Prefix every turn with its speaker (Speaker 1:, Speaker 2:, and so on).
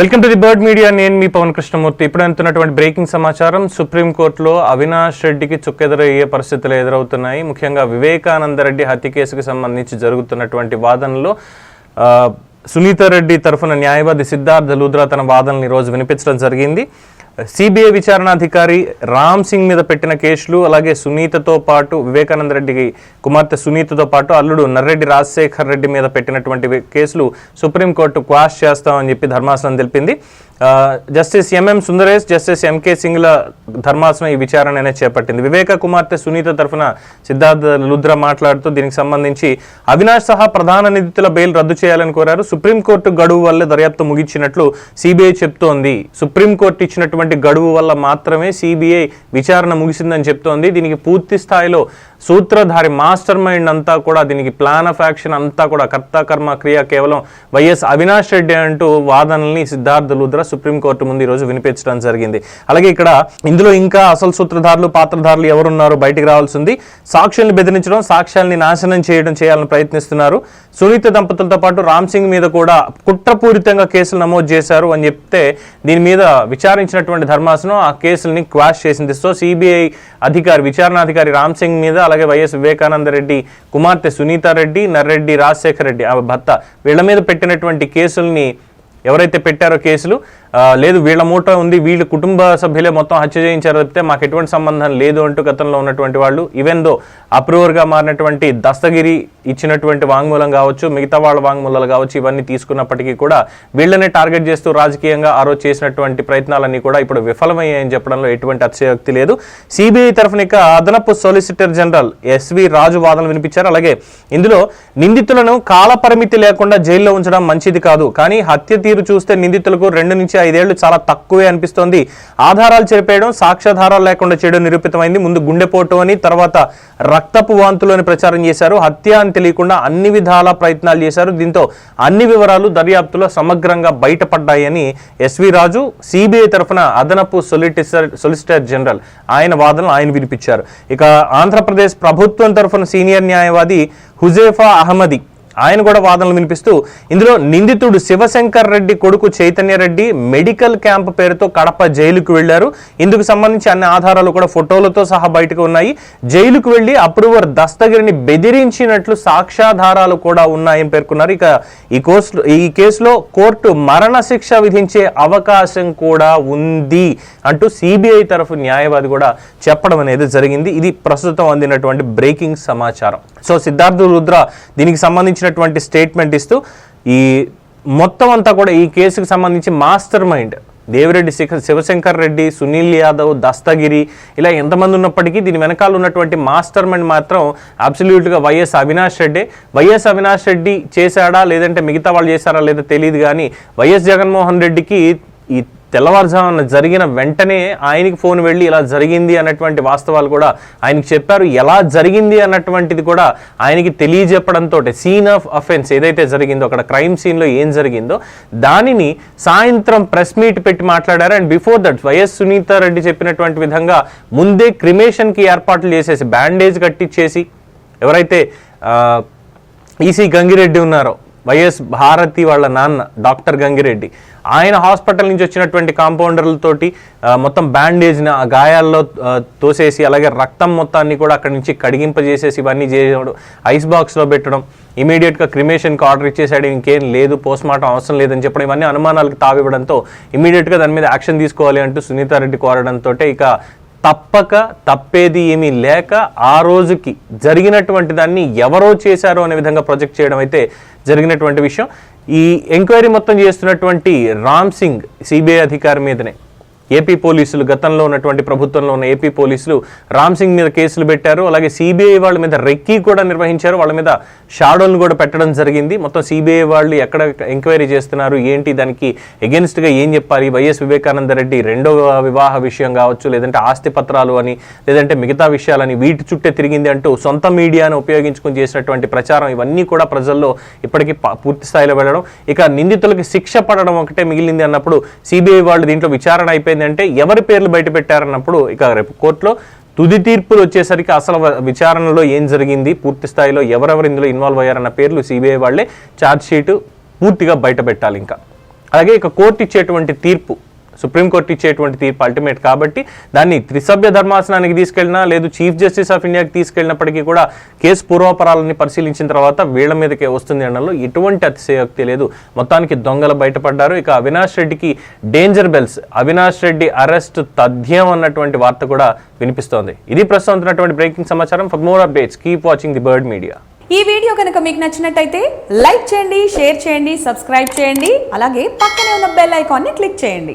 Speaker 1: Welcome to the bird media. నేను మీ పవన్ కృష్ణమూర్తి. ఇప్పుడు అంతున్నటువంటి బ్రేకింగ్ సమాచారం సుప్రీంకోర్టులో అవినాష్ రెడ్డికి చుక్కెదురయ్యే పరిస్థితులు ఎదురవుతున్నాయి. ముఖ్యంగా వివేకానంద రెడ్డి హత్య కేసుకు సంబంధించి జరుగుతున్నటువంటి వాదనలో సునీత రెడ్డి తరఫున న్యాయవాది సిద్ధార్థ లూద్రా తన వాదనలు ఈరోజు వినిపించడం జరిగింది. సిబిఐ విచారణాధికారి రామ్ సింగ్ మీద పెట్టిన కేసులు అలాగే సునీతతో పాటు వివేకానంద రెడ్డికి కుమార్తె సునీతతో పాటు అల్లుడు నర్రెడ్డి రాజశేఖర్ రెడ్డి మీద పెట్టినటువంటి కేసులు సుప్రీంకోర్టు క్వాష్ చేస్తామని చెప్పి ధర్మాసనం తెలిపింది. Justice MM Sundaresh justice MK సింగ్ల ధర్మాసనం ఈ విచారణ అనేది చేపట్టింది. వివేక కుమార్తె సునీత తరఫున సిద్ధార్థ లుద్ర మాట్లాడుతూ దీనికి సంబంధించి అవినాష్ సహా ప్రధాన నిధితుల బెయిల్ రద్దు చేయాలని కోరారు. సుప్రీంకోర్టు గడువు వల్ల దర్యాప్తు ముగించినట్లు సిబిఐ చెప్తోంది. సుప్రీంకోర్టు ఇచ్చినటువంటి గడువు వల్ల మాత్రమే సిబిఐ విచారణ ముగిసిందని చెప్తోంది. దీనికి పూర్తి స్థాయిలో సూత్రధారి మాస్టర్ మైండ్ అంతా కూడా దీనికి ప్లాన్ ఆఫ్ యాక్షన్ అంతా కూడా కర్త కర్మ క్రియ కేవలం వైఎస్ అవినాష్ రెడ్డి అంటూ వాదనల్ని సిద్ధార్థ లుద్ర సుప్రీంకోర్టు ముందు ఈరోజు వినిపించడం జరిగింది. అలాగే ఇక్కడ ఇందులో ఇంకా అసలు సూత్రధారులు పాత్రధారులు ఎవరున్నారో బయటికి రావాల్సింది సాక్షుల్ని బెదిరించడం సాక్ష్యాల్ని నాశనం చేయడం చేయాలని ప్రయత్నిస్తున్నారు. సునీత దంపతులతో పాటు రామ్ సింగ్ మీద కూడా కుట్రపూరితంగా కేసులు నమోదు చేశారు అని చెప్తే దీని మీద విచారించినటువంటి ధర్మాసనం ఆ కేసుల్ని క్వాష్ చేసింది. సో సిబిఐ అధికారి విచారణాధికారి రామ్ సింగ్ మీద అలాగే వైఎస్ వివేకానంద రెడ్డి కుమార్తె సునీత రెడ్డి నర్రెడ్డి రాజశేఖర రెడ్డి ఆ భర్త వీళ్ళ మీద పెట్టినటువంటి కేసుల్ని ఎవరైతే పెట్టారో కేసులు లేదు వీళ్ళ మూట ఉంది వీళ్ళ కుటుంబ సభ్యులే మొత్తం హత్య చేయించారు తప్పితే మాకు ఎటువంటి సంబంధం లేదు అంటూ గతంలో ఉన్నటువంటి వాళ్ళు. ఈవెన్ దో అప్రూవర్గా మారినటువంటి దస్తగిరి ఇచ్చినటువంటి వాంగ్మూలం కావచ్చు మిగతా వాళ్ళ వాంగ్మూలాలు కావచ్చు ఇవన్నీ తీసుకున్నప్పటికీ కూడా వీళ్ళనే టార్గెట్ చేస్తూ రాజకీయంగా ఆ రోజు చేసినటువంటి ప్రయత్నాలన్నీ కూడా ఇప్పుడు విఫలమయ్యాయని చెప్పడంలో ఎటువంటి అతిశయోక్తి లేదు. సిబిఐ తరఫున ఇక అదనపు సొలిసిటర్ జనరల్ ఎస్వి రాజు వాదనలు వినిపించారు. అలాగే ఇందులో నిందితులను కాలపరిమితి లేకుండా జైల్లో ఉంచడం మంచిది కాదు. కానీ హత్య తీరు చూస్తే నిందితులకు రెండు నుంచి ఐదేళ్ళు చాలా తక్కువే అనిపిస్తోంది. ఆధారాలు చెరిపేయడం సాక్ష్యాధారాలు లేకుండా చేయడం నిరూపితమైంది. ముందు గుండెపోటు అని తర్వాత రక్తపు వాంతులు అని ప్రచారం చేశారు. హత్య అని తెలియకుండా అన్ని విధాల ప్రయత్నాలు చేశారు. దీంతో అన్ని వివరాలు దర్యాప్తులో సమగ్రంగా బయటపడ్డాయని ఎస్వి రాజు సిబిఐ తరఫున అదనపు సొలిటిసర్ సొలిసిటర్ జనరల్ ఆయన వాదనలు ఆయన వినిపించారు. ఇక ఆంధ్రప్రదేశ్ ప్రభుత్వం తరఫున సీనియర్ న్యాయవాది హుజేఫా అహ్మది ఆయన కూడా వాదనలు వినిపిస్తూ ఇందులో నిందితుడు శివశంకర్ రెడ్డి కొడుకు చైతన్య రెడ్డి మెడికల్ క్యాంప్ పేరుతో కడప జైలుకు వెళ్ళారు ఇందుకు సంబంధించి అన్ని ఆధారాలు కూడా ఫోటోలతో సహా బయటకు ఉన్నాయి. జైలుకు వెళ్ళి అప్రూవర్ దస్తగిరిని బెదిరించినట్లు సాక్ష్యాధారాలు కూడా ఉన్నాయని పేర్కొన్నారు. ఇక ఈ కోర్సు ఈ కేసులో కోర్టు మరణ శిక్ష విధించే అవకాశం కూడా ఉంది అంటూ సిబిఐ తరఫు న్యాయవాది కూడా చెప్పడం అనేది జరిగింది. ఇది ప్రస్తుతం అందినటువంటి బ్రేకింగ్ సమాచారం. సో సిద్ధార్థ రుద్ర దీనికి సంబంధించినటువంటి స్టేట్మెంట్ ఇస్తూ ఈ మొత్తం అంతా కూడా ఈ కేసుకు సంబంధించి మాస్టర్ మైండ్ దేవిరెడ్డి శిఖ శివశంకర్ రెడ్డి సునీల్ యాదవ్ దస్తగిరి ఇలా ఎంతమంది ఉన్నప్పటికీ దీని వెనకాల ఉన్నటువంటి మాస్టర్ మైండ్ మాత్రం అబ్సల్యూట్గా వైఎస్ అవినాష్ రెడ్డి. వైఎస్ అవినాష్ రెడ్డి చేశాడా లేదంటే మిగతా వాళ్ళు చేశారా లేదో తెలియదు కానీ వైఎస్ జగన్మోహన్ రెడ్డికి ఈ తెల్లవారుజామున జరిగిన వెంటనే ఆయనకి ఫోన్ వెళ్ళి ఇలా జరిగింది అన్నటువంటి వాస్తవాలు కూడా ఆయనకి చెప్పారు. ఎలా జరిగింది అన్నటువంటిది కూడా ఆయనకి తెలియజెప్పడంతో సీన్ ఆఫ్ అఫెన్స్ ఏదైతే జరిగిందో అక్కడ క్రైమ్ సీన్లో ఏం జరిగిందో దానిని సాయంత్రం ప్రెస్ మీట్ పెట్టి మాట్లాడారు. And before that YS Sunitha Reddy చెప్పినటువంటి విధంగా ముందే క్రిమేషన్కి ఏర్పాట్లు చేసేసి బ్యాండేజ్ కట్టించేసి ఎవరైతే ఈసీ గంగిరెడ్డి ఉన్నారో వైఎస్ భారతి వాళ్ళ నాన్న డాక్టర్ గంగిరెడ్డి. ఆయన హాస్పిటల్ నుంచి వచ్చినటువంటి కాంపౌండర్లతోటి మొత్తం బ్యాండేజ్ని ఆ గాయాల్లో తోసేసి అలాగే రక్తం మొత్తాన్ని కూడా అక్కడి నుంచి కడిగింపజేసేసి ఇవన్నీ చేయడం ఐస్ బాక్స్లో పెట్టడం ఇమీడియట్గా క్రిమేషన్కి ఆర్డర్ ఇచ్చేసాడు ఇంకేం లేదు పోస్ట్ మార్టం అవసరం లేదని చెప్పడం ఇవన్నీ అనుమానాలకు తావివ్వడంతో ఇమీడియట్గా దాని మీద యాక్షన్ తీసుకోవాలి అంటూ సునీతారెడ్డి కోరడంతో ఇక తప్పక తప్పేది ఏమీ లేక ఆ రోజుకి జరిగినటువంటి దాన్ని ఎవరో చేశారో అనే విధంగా ప్రొజెక్ట్ చేయడం అయితే జరిగినటువంటి విషయం. ఈ ఎంక్వైరీ మొత్తం చేస్తున్నటువంటి రామ్ సింగ్ సిబిఐ అధికారి మీదనే. ఏపీ పోలీసులు గతంలో ఉన్నటువంటి ప్రభుత్వంలో ఉన్న ఏపీ పోలీసులు రామ్ సింగ్ మీద కేసులు పెట్టారు. అలాగే సిబిఐ వాళ్ళ మీద రెక్కీ కూడా నిర్వహించారు. వాళ్ళ మీద షాడోలను కూడా పెట్టడం జరిగింది. మొత్తం సిబిఐ వాళ్ళు ఎక్కడ ఎంక్వైరీ చేస్తున్నారు? ఏంటి? దానికి ఎగెన్స్ట్గా ఏం చెప్పాలి? వైఎస్ వివేకానంద రెడ్డి రెండవ వివాహ విషయం కావచ్చు లేదంటే ఆస్తి పత్రాలు అని లేదంటే మిగతా విషయాలని వీటి చుట్టే తిరిగింది అంటూ సొంత మీడియాను ఉపయోగించుకొని చేసినటువంటి ప్రచారం ఇవన్నీ కూడా ప్రజల్లో ఇప్పటికీ పూర్తి స్థాయిలో వెళ్ళడం. ఇక నిందితులకి శిక్ష పడడం ఒకటే మిగిలింది అన్నప్పుడు సిబిఐ వాళ్ళు దీంట్లో విచారణ అయిపోయింది ఏంటంటే ఎవరి పేర్లు బయట పెట్టారన్నప్పుడు ఇక రేపు కోర్టులో తుది తీర్పులు వచ్చేసరికి అసలు విచారణలో ఏం జరిగింది? పూర్తి స్థాయిలో ఎవరెవరు ఇందులో ఇన్వాల్వ్ అయ్యారన్న పేర్లు సిబిఐ వాళ్ళే ఛార్జ్ షీట్ పూర్తిగా బయట పెట్టాలి ఇంకా. అలాగే ఇక కోర్టు ఇచ్చేటువంటి తీర్పు సుప్రీంకోర్టు ఇచ్చేటువంటి తీర్పు అల్టిమేట్ కాబట్టి దాన్ని త్రిసభ్య ధర్మాసనానికి తీసుకెళ్ళినా లేదు చీఫ్ జస్టిస్ ఆఫ్ ఇండియాకి తీసుకెళ్ళినప్పటికీ కూడా కేసు పూర్వాపరాలని పరిశీలించిన తర్వాత వీళ్ళ మీదకే వస్తుంది అనడంలో ఎటువంటి అతిశయోక్తి లేదు. మొత్తానికి దొంగలు బయటపడ్డారు. ఇక అవినాష్ రెడ్డికి danger bells Avinash Reddy arrest తథ్యం అన్నటువంటి వార్త కూడా వినిపిస్తోంది. ఇది ప్రస్తుతం ఉన్నటువంటి బ్రేకింగ్ సమాచారం. For more updates keep watching the bird media
Speaker 2: ఈ వీడియో కనుక మీకు నచ్చినట్టయితే లైక్ చేయండి షేర్ చేయండి సబ్స్క్రైబ్ చేయండి అలాగే పక్కనే ఉన్న బెల్ ఐకాన్ని క్లిక్ చేయండి.